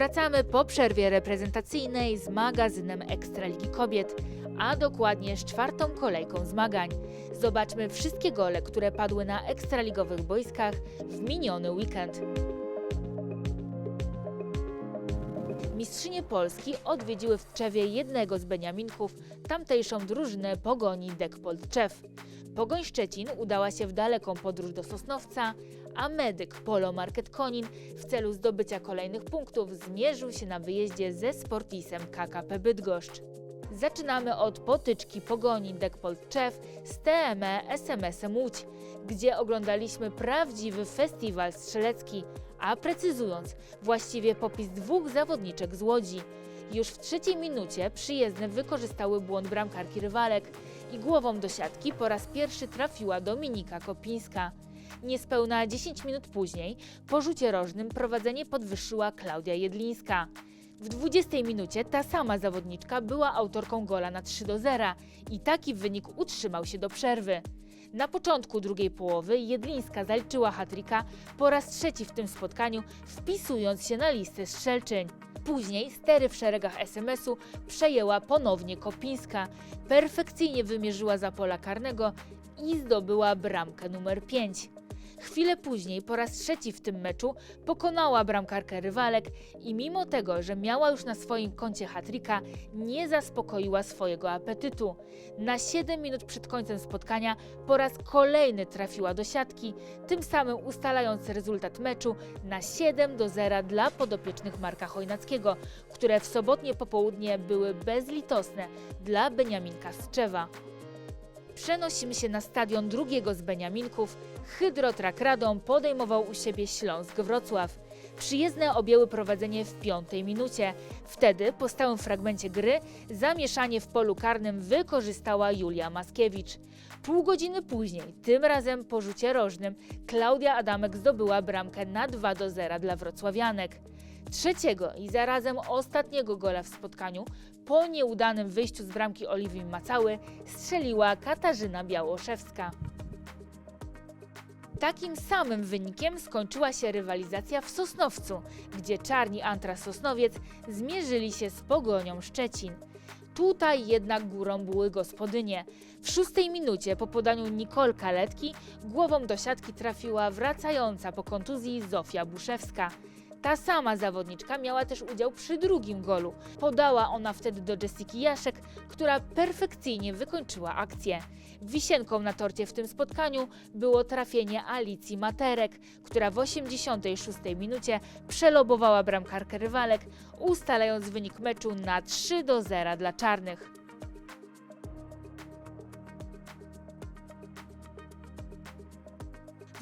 Wracamy po przerwie reprezentacyjnej z magazynem Ekstraligi Kobiet, a dokładnie z czwartą kolejką zmagań. Zobaczmy wszystkie gole, które padły na ekstraligowych boiskach w miniony weekend. Mistrzynie Polski odwiedziły w Tczewie jednego z Beniaminków, tamtejszą drużynę Pogoni Dekpol Tczew. Pogoń Szczecin udała się w daleką podróż do Sosnowca, a medyk Polo Market Konin w celu zdobycia kolejnych punktów zmierzył się na wyjeździe ze Sportisem KKP Bydgoszcz. Zaczynamy od potyczki Pogoni Dekpol Tczew z TME SMS-em Łódź, gdzie oglądaliśmy prawdziwy festiwal strzelecki, a precyzując, właściwie popis dwóch zawodniczek z Łodzi. Już w trzeciej minucie przyjezdne wykorzystały błąd bramkarki rywalek i głową do siatki po raz pierwszy trafiła Dominika Kopińska. Niespełna 10 minut później po rzucie rożnym prowadzenie podwyższyła Klaudia Jedlińska. W 20 minucie ta sama zawodniczka była autorką gola na 3 do 0 i taki wynik utrzymał się do przerwy. Na początku drugiej połowy Jedlińska zaliczyła hatrika po raz trzeci w tym spotkaniu, wpisując się na listę strzelczyń. Później stery w szeregach SMS-u przejęła ponownie Kopińska, perfekcyjnie wymierzyła za pola karnego i zdobyła bramkę numer 5. Chwilę później, po raz trzeci w tym meczu, pokonała bramkarkę rywalek i mimo tego, że miała już na swoim koncie hatrika, nie zaspokoiła swojego apetytu. Na 7 minut przed końcem spotkania po raz kolejny trafiła do siatki, tym samym ustalając rezultat meczu na 7 do 0 dla podopiecznych Marka Chojnackiego, które w sobotnie popołudnie były bezlitosne dla Beniaminka Strzewa. Przenosimy się na stadion drugiego z Beniaminków. Hydrotrak Radom podejmował u siebie Śląsk Wrocław. Przyjezdne objęły prowadzenie w piątej minucie. Wtedy po stałym fragmencie gry zamieszanie w polu karnym wykorzystała Julia Maskiewicz. Pół godziny później, tym razem po rzucie rożnym, Klaudia Adamek zdobyła bramkę na 2 do 0 dla wrocławianek. Trzeciego i zarazem ostatniego gola w spotkaniu po nieudanym wyjściu z bramki Oliwii Macały strzeliła Katarzyna Białoszewska. Takim samym wynikiem skończyła się rywalizacja w Sosnowcu, gdzie czarni Antra Sosnowiec zmierzyli się z Pogonią Szczecin. Tutaj jednak górą były gospodynie. W szóstej minucie po podaniu Nicole Kaletki głową do siatki trafiła wracająca po kontuzji Zofia Buszewska. Ta sama zawodniczka miała też udział przy drugim golu. Podała ona wtedy do Jessiki Jaszek, która perfekcyjnie wykończyła akcję. Wisienką na torcie w tym spotkaniu było trafienie Alicji Materek, która w 86 minucie przelobowała bramkarkę rywalek, ustalając wynik meczu na 3 do 0 dla czarnych.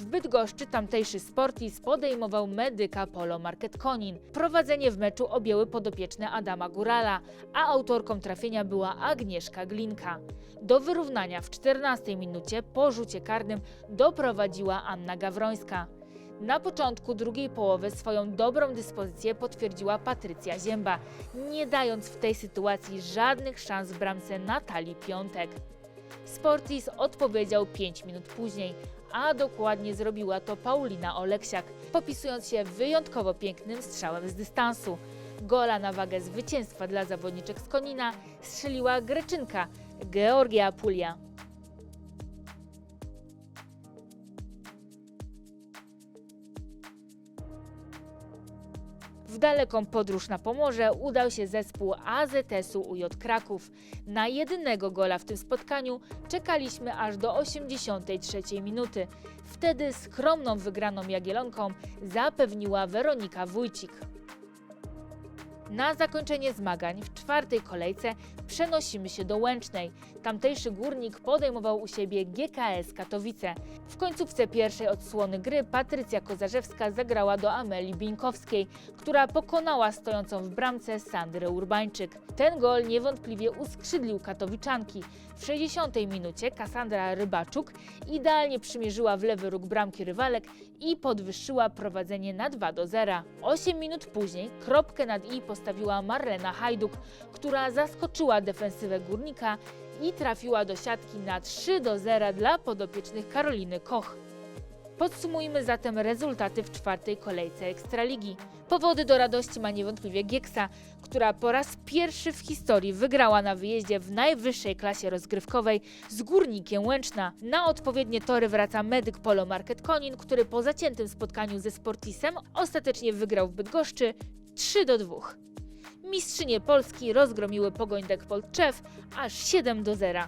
Bydgoszczy tamtejszy Sportis podejmował medyka Polo Market Konin. Prowadzenie w meczu objęły podopieczne Adama Górala, a autorką trafienia była Agnieszka Glinka. Do wyrównania w 14 minucie po rzucie karnym doprowadziła Anna Gawrońska. Na początku drugiej połowy swoją dobrą dyspozycję potwierdziła Patrycja Zięba, nie dając w tej sytuacji żadnych szans bramce Natalii Piątek. Sportis odpowiedział 5 minut później, a dokładnie zrobiła to Paulina Oleksiak, popisując się wyjątkowo pięknym strzałem z dystansu. Gola na wagę zwycięstwa dla zawodniczek z Konina strzeliła Greczynka Georgia Pulia. W daleką podróż na Pomorze udał się zespół AZS-u UJ Kraków. Na jedynego gola w tym spotkaniu czekaliśmy aż do 83 minuty. Wtedy skromną wygraną Jagielonką zapewniła Weronika Wójcik. Na zakończenie zmagań w czwartej kolejce przenosimy się do Łęcznej. Tamtejszy górnik podejmował u siebie GKS Katowice. W końcówce pierwszej odsłony gry Patrycja Kozarzewska zagrała do Amelii Bińkowskiej, która pokonała stojącą w bramce Sandrę Urbańczyk. Ten gol niewątpliwie uskrzydlił katowiczanki. W 60 minucie Kasandra Rybaczuk idealnie przymierzyła w lewy róg bramki rywalek i podwyższyła prowadzenie na 2 do 0. 8 minut później kropkę nad i postawiła Marlena Hajduk, która zaskoczyła defensywę górnika i- i trafiła do siatki na 3 do 0 dla podopiecznych Karoliny Koch. 8 minut później kropkę nad i postawiła Marlena Hajduk, która zaskoczyła defensywę górnika i trafiła do siatki na 3 do 0 dla podopiecznych Karoliny Koch. Podsumujmy zatem rezultaty w czwartej kolejce Ekstraligi. Powody do radości ma niewątpliwie Gieksa, która po raz pierwszy w historii wygrała na wyjeździe w najwyższej klasie rozgrywkowej z Górnikiem Łęczna. Na odpowiednie tory wraca medyk Polo Market Konin, który po zaciętym spotkaniu ze Sportisem ostatecznie wygrał w Bydgoszczy 3 do 2. Mistrzynie Polski rozgromiły Pogoń Dekpolt Czew aż 7 do 0.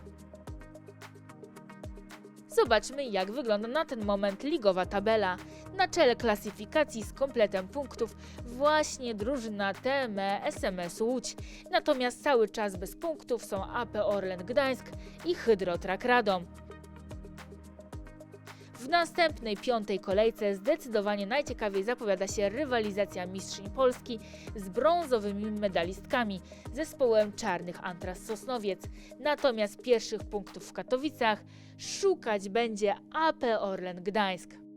Zobaczmy, jak wygląda na ten moment ligowa tabela. Na czele klasyfikacji z kompletem punktów właśnie drużyna TME SMS Łódź. Natomiast cały czas bez punktów są AP Orlen Gdańsk i Hydrotrak Radom. Następnej piątej kolejce zdecydowanie najciekawiej zapowiada się rywalizacja mistrzyń Polski z brązowymi medalistkami zespołem Czarnych Antras Sosnowiec. Natomiast pierwszych punktów w Katowicach szukać będzie AP Orlen Gdańsk.